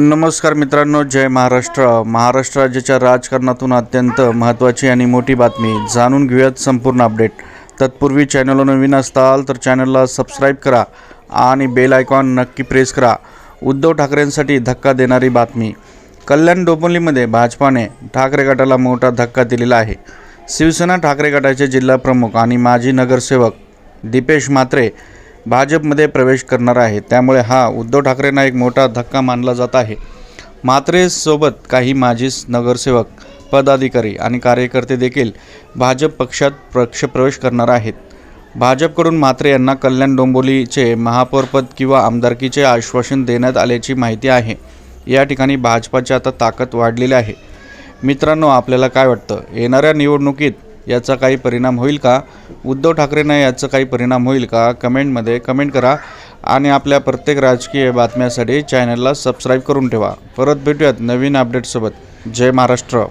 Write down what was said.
नमस्कार मित्रांनो जय महाराष्ट्र. महाराष्ट्र राज्याच्या राजकारणातून अत्यंत महत्त्वाची आणि मोठी बातमी. जाणून घेऊयात संपूर्ण अपडेट. तत्पूर्वी चॅनलला नवीन असताल तर चॅनलला सबस्क्राईब करा आणि बेल आयकॉन नक्की प्रेस करा. उद्धव ठाकरेंसाठी धक्का देणारी बातमी. कल्याण डोंबिवलीमध्ये भाजपाने ठाकरे गटाला मोठा धक्का दिलेला आहे. शिवसेना ठाकरे गटाचे जिल्हा प्रमुख आणि माजी नगरसेवक दीपेश म्हात्रे भाजपमध्ये प्रवेश करणार आहे. त्यामुळे हा उद्धव ठाकरेंना एक मोठा धक्का मानला जात आहे. मात्रेसोबत काही माजी नगरसेवक पदाधिकारी आणि कार्यकर्ते देखील भाजप पक्षात पक्ष प्रवेश करणार आहेत. भाजपकडून मात्रे यांना कल्याण डोंबोलीचे महापौरपद किंवा आमदारकीचे आश्वासन देण्यात आल्याची माहिती आहे. या ठिकाणी भाजपाची आता ताकद वाढलेली आहे. मित्रांनो आपल्याला काय वाटतं? येणाऱ्या निवडणुकीत याचा काही परिणाम होईल का? उद्धव ठाकरेंना याचा काही परिणाम होईल का? कमेंटमध्ये कमेंट करा आणि आपल्या प्रत्येक राजकीय बातम्यासाठी चॅनलला सबस्क्राईब करून ठेवा. परत भेटूयात नवीन अपडेटसोबत. जय महाराष्ट्र.